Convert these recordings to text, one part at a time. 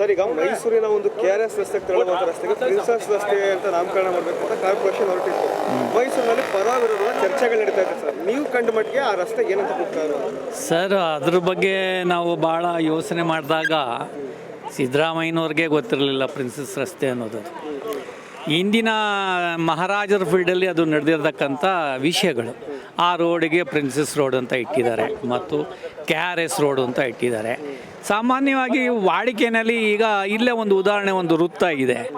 Sir ಈಗ ಮೈಸೂರಿನ ಒಂದು ಕೆ ಆರ್ ಎಸ್ ರಸ್ತೆಗೆ ತೆರಳುವಂತ ರಸ್ತೆಗೆ ಪ್ರಿನ್ಸಸ್ ರಸ್ತೆ ಅಂತ ನಾಮಕರಣ ಮಾಡಬೇಕು ಅಂತ ಕಾರ್ಪೊರೇಷನ್ ಹೊರಟಿತ್ತು. ಮೈಸೂರಿನಲ್ಲಿ ಪರ ವಿರೋಧದ ಚರ್ಚೆಗಳು ನಡೀತಾ ಇದೆ ಸರ್. ನೀವು ಕಂಡ ಮಟ್ಟಿಗೆ ಆ ರಸ್ತೆ ಏನಂತ ಹೋಗ್ತಾ ಸರ್ ಅದ್ರ ಬಗ್ಗೆ ನಾವು ಭಾಳ ಯೋಚನೆ ಮಾಡಿದಾಗ ಸಿದ್ದರಾಮಯ್ಯನವ್ರಿಗೆ ಗೊತ್ತಿರಲಿಲ್ಲ ಪ್ರಿನ್ಸಸ್ ರಸ್ತೆ ಅನ್ನೋದು. ಇಂದಿನ ಮಹಾರಾಜರ ಫೀಲ್ಡಲ್ಲಿ ಅದು ನಡೆದಿರ್ತಕ್ಕಂಥ ವಿಷಯಗಳು. ಆ ರೋಡಿಗೆ ಪ್ರಿನ್ಸಸ್ ರೋಡ್ ಅಂತ ಇಟ್ಟಿದ್ದಾರೆ ಮತ್ತು ಕೆ ಆರ್ ಎಸ್ ರೋಡ್ ಅಂತ ಇಟ್ಟಿದ್ದಾರೆ. ಸಾಮಾನ್ಯವಾಗಿ ವಾಡಿಕೆಯಲ್ಲಿ ಈಗ ಇಲ್ಲೇ ಒಂದು ಉದಾಹರಣೆ ಒಂದು ವೃತ್ತ ಇದೆ.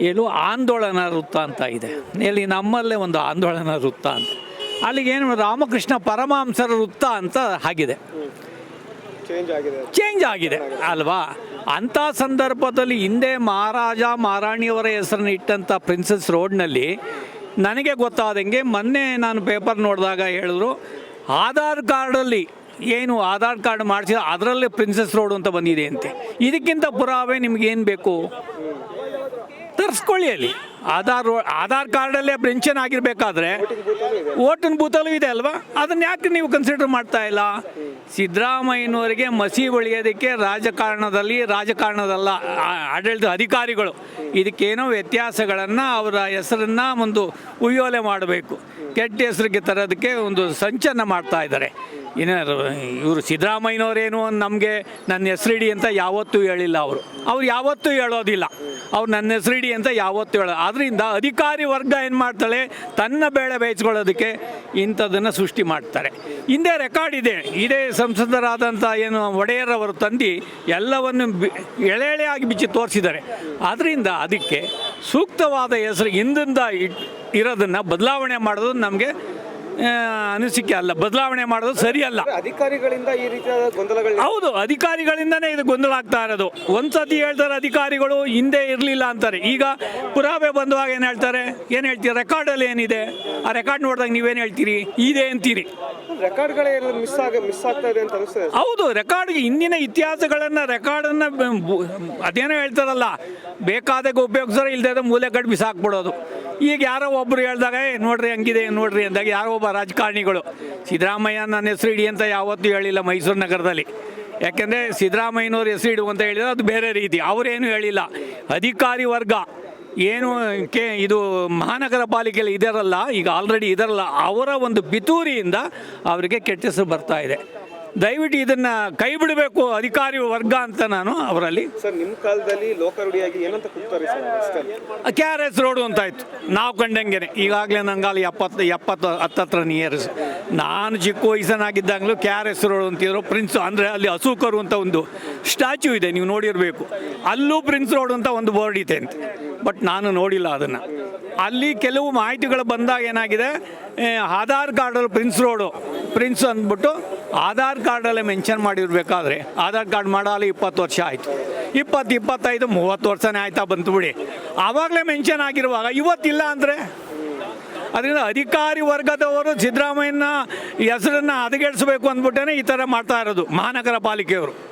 ಏನು ಆಂದೋಲನ ವೃತ್ತ ಅಂತ ಇದೆ. ಇಲ್ಲಿ ನಮ್ಮಲ್ಲೇ ಒಂದು ಆಂದೋಲನ ವೃತ್ತ ಅಂತ. ಅಲ್ಲಿಗೇನು ರಾಮಕೃಷ್ಣ ಪರಮಹಂಸರ ವೃತ್ತ ಅಂತ ಆಗಿದೆ. ಚೇಂಜ್ ಆಗಿದೆ. ಚೇಂಜ್ ಆಗಿದೆ ಅಲ್ವಾ? ಅಂಥ ಸಂದರ್ಭದಲ್ಲಿ ಹಿಂದೆ ಮಹಾರಾಜ ಮಹಾರಾಣಿಯವರ ಹೆಸರನ್ನು ಇಟ್ಟಂಥ ಪ್ರಿನ್ಸಸ್ ರೋಡ್ನಲ್ಲಿ ನನಗೆ ಗೊತ್ತಾದಂಗೆ ಮೊನ್ನೆ ನಾನು ಪೇಪರ್ ನೋಡಿದಾಗ ಹೇಳಿದ್ರು, ಆಧಾರ್ ಕಾರ್ಡಲ್ಲಿ ಏನು ಆಧಾರ್ ಕಾರ್ಡ್ ಮಾಡಿಸಿದ ಅದರಲ್ಲೇ ಪ್ರಿನ್ಸೆಸ್ ರೋಡ್ ಅಂತ ಬಂದಿದೆ ಅಂತೆ. ಇದಕ್ಕಿಂತ ಪುರಾವೆ ನಿಮಗೇನು ಬೇಕು? ತರಿಸ್ಕೊಳ್ಳಿ ಅಲ್ಲಿ. ಆಧಾರ್ ಆಧಾರ್ ಕಾರ್ಡಲ್ಲೇ ಪ್ರಿನ್ಷನ್ ಆಗಿರಬೇಕಾದ್ರೆ ಓಟಿನ ಬೂತಲ್ಲೂ ಇದೆ ಅಲ್ವಾ? ಅದನ್ನ ಯಾಕೆ ನೀವು ಕನ್ಸಿಡರ್ ಮಾಡ್ತಾ ಇಲ್ಲ? ಸಿದ್ದರಾಮಯ್ಯನವರಿಗೆ ಮಸಿ ಬಳಿಯೋದಕ್ಕೆ ರಾಜಕಾರಣದಲ್ಲಿ ರಾಜಕಾರಣದಲ್ಲ ಆಡಳಿತ ಅಧಿಕಾರಿಗಳು. ಇದಕ್ಕೇನೋ ವ್ಯತ್ಯಾಸಗಳನ್ನು ಅವರ ಹೆಸರನ್ನು ಒಂದು ಉಯ್ಯೋಲೆ ಮಾಡಬೇಕು. ಕೆಟ್ಟ ಹೆಸರಿಗೆ ತರೋದಕ್ಕೆ ಒಂದು ಸಂಚನ ಮಾಡ್ತಾ ಇದ್ದಾರೆ. ಇನ್ನು ಇವರು ಸಿದ್ದರಾಮಯ್ಯನವರೇನು ನಮಗೆ ನನ್ನ ಹೆಸರಿಡಿ ಅಂತ ಯಾವತ್ತೂ ಹೇಳಿಲ್ಲ ಅವರು. ಅವ್ರು ಯಾವತ್ತೂ ಹೇಳೋದಿಲ್ಲ. ಅವ್ರು ನನ್ನ ಹೆಸರಿಡಿ ಅಂತ ಯಾವತ್ತೂ ಹೇಳ ಅದರಿಂದ ಅಧಿಕಾರಿ ವರ್ಗ ಏನು ಮಾಡ್ತಾಳೆ? ತನ್ನ ಬೇಳೆ ಬೇಯಿಸ್ಕೊಳ್ಳೋದಕ್ಕೆ ಇಂಥದ್ದನ್ನು ಸೃಷ್ಟಿ ಮಾಡ್ತಾರೆ. ಹಿಂದೆ ರೆಕಾರ್ಡ್ ಇದೆ. ಇದೇ ಸಂಸದರಾದಂಥ ಏನು ಒಡೆಯರವರು ತಂದು ಎಲ್ಲವನ್ನು ಎಳೆ ಎಳೆಯಾಗಿ ಬಿಚ್ಚಿ ತೋರಿಸಿದ್ದಾರೆ. ಅದರಿಂದ ಅದಕ್ಕೆ ಸೂಕ್ತವಾದ ಹೆಸರು ಹಿಂದಿಂದ ಇರೋದನ್ನು ಬದಲಾವಣೆ ಮಾಡೋದು ನಮಗೆ ಅನಿಸಿಕೆ ಅಲ್ಲ. ಬದಲಾವಣೆ ಮಾಡೋದು ಸರಿಯಲ್ಲ. ಅಧಿಕಾರಿಗಳಿಂದ ಈ ರೀತಿಯಾದ ಗೊಂದಲಗಳು ಹೌದು ಅಧಿಕಾರಿಗಳಿಂದನೇ ಇದು ಗೊಂದಲ ಆಗ್ತಾ ಇರೋದು. ಒಂದ್ಸತಿ ಹೇಳ್ತಾರೆ ಅಧಿಕಾರಿಗಳು ಹಿಂದೆ ಇರಲಿಲ್ಲ ಅಂತಾರೆ. ಈಗ ಪುರಾವೆ ಬಂದುವಾಗ ಏನು ಹೇಳ್ತಾರೆ? ಏನು ಹೇಳ್ತೀರಿ? ರೆಕಾರ್ಡಲ್ಲಿ ಏನಿದೆ? ಆ ರೆಕಾರ್ಡ್ ನೋಡಿದಾಗ ನೀವೇನು ಹೇಳ್ತೀರಿ? ಇದೆ ಅಂತೀರಿ. ರೆಕಾರ್ಡ್ಗಳೇ ಮಿಸ್ ಆಗ ಮಿಸ್ ಆಗ್ತಾ ಇದೆ ಅಂತ ಅನಿಸ್ತದೆ. ಹೌದು ರೆಕಾರ್ಡ್ ಹಿಂದಿನ ಇತಿಹಾಸಗಳನ್ನು ರೆಕಾರ್ಡನ್ನು ಅದೇನೋ ಹೇಳ್ತಾರಲ್ಲ ಬೇಕಾದಾಗ ಉಪಯೋಗಿಸೋರು ಇಲ್ದೇ ಮೂಲೆ ಕಡ್ ಬಿಸಾಕ್ಬಿಡೋದು ಈಗ ಯಾರೋ ಒಬ್ಬರು ಹೇಳ್ದಾಗ, ಏ, ನೋಡ್ರಿ ಹಂಗಿದೆ, ನೋಡ್ರಿ ಅಂದಾಗ ಯಾರೋ ಒಬ್ಬ ರಾಜಕಾರಣಿಗಳು, ಸಿದ್ದರಾಮಯ್ಯ ನನ್ನ ಹೆಸರು ಇಡಿ ಅಂತ ಯಾವತ್ತೂ ಹೇಳಿಲ್ಲ ಮೈಸೂರು ನಗರದಲ್ಲಿ. ಯಾಕೆಂದರೆ ಸಿದ್ದರಾಮಯ್ಯನವ್ರ ಹೆಸರು ಇಡು ಅಂತ ಹೇಳಿದ್ರೆ ಅದು ಬೇರೆ ರೀತಿ, ಅವರೇನು ಹೇಳಿಲ್ಲ. ಅಧಿಕಾರಿ ವರ್ಗ, ಏನು ಕೆ, ಇದು ಮಹಾನಗರ ಪಾಲಿಕೆಯಲ್ಲಿ ಇದರಲ್ಲ, ಈಗ ಆಲ್ರೆಡಿ ಇದರಲ್ಲ, ಅವರ ಒಂದು ಬಿತೂರಿಯಿಂದ ಅವರಿಗೆ ಕೆಟ್ಟ ಹೆಸರು ಬರ್ತಾ ಇದೆ. ದಯವಿಟ್ಟು ಇದನ್ನು ಕೈ ಬಿಡಬೇಕು ಅಧಿಕಾರಿ ವರ್ಗ ಅಂತ ನಾನು ಅವರಲ್ಲಿ. ಸರ್ ನಿಮ್ಮ ಕಾಲದಲ್ಲಿ ಏನಂತ ಕೂಗ್ತಾರೆ ಕೆ ಆರ್ ಎಸ್ ರೋಡು ಅಂತ ಆಯ್ತು. ನಾವು ಕಂಡಂಗೆನೆ. ಈಗಾಗಲೇ ನಂಗಾಲ ಎಪ್ಪತ್ತು ಎಪ್ಪತ್ತು ಹತ್ತತ್ರ ನಿಯರ್ಸ್ ನಾನು ಚಿಕ್ಕ ವಯಸ್ಸನಾಗಿದ್ದಾಗಲೂ ಕೆ ಆರ್ ಎಸ್ ರೋಡ್ ಅಂತಿದ್ರು ಪ್ರಿನ್ಸ್ ಅಂದರೆ ಅಲ್ಲಿ ಅಸೂಕರು ಅಂತ ಒಂದು ಸ್ಟ್ಯಾಚ್ಯೂ ಇದೆ ನೀವು ನೋಡಿರಬೇಕು. ಅಲ್ಲೂ ಪ್ರಿನ್ಸ್ ರೋಡ್ ಅಂತ ಒಂದು ಬೋರ್ಡ್ ಇದೆ ಅಂತ. ಬಟ್ ನಾನು ನೋಡಿಲ್ಲ ಅದನ್ನು. ಅಲ್ಲಿ ಕೆಲವು ಮಾಹಿತಿಗಳು ಬಂದಾಗ ಏನಾಗಿದೆ ಆಧಾರ್ ಕಾರ್ಡಲ್ಲಿ ಪ್ರಿನ್ಸ್ ರೋಡು ಪ್ರಿನ್ಸ್ ಅಂದ್ಬಿಟ್ಟು ಆಧಾರ್ ಕಾರ್ಡಲ್ಲೇ ಮೆನ್ಷನ್ ಮಾಡಿರಬೇಕಾದ್ರೆ ಆಧಾರ್ ಕಾರ್ಡ್ ಮಾಡಾಲಿ ಇಪ್ಪತ್ತು ವರ್ಷ ಆಯಿತು. ಇಪ್ಪತ್ತು, ಇಪ್ಪತ್ತೈದು, ಮೂವತ್ತು ವರ್ಷನೇ ಆಯ್ತಾ ಬಂತು ಬಿಡಿ. ಆವಾಗಲೇ ಮೆನ್ಷನ್ ಆಗಿರುವಾಗ ಇವತ್ತಿಲ್ಲ ಅಂದರೆ? ಅದರಿಂದ ಅಧಿಕಾರಿ ವರ್ಗದವರು ಸಿದ್ದರಾಮಯ್ಯನ ಹೆಸರನ್ನು ಹದಗೆಡಿಸಬೇಕು ಅಂದ್ಬಿಟ್ಟೇ ಈ ಥರ ಮಾಡ್ತಾ ಇರೋದು ಮಹಾನಗರ ಪಾಲಿಕೆಯವರು.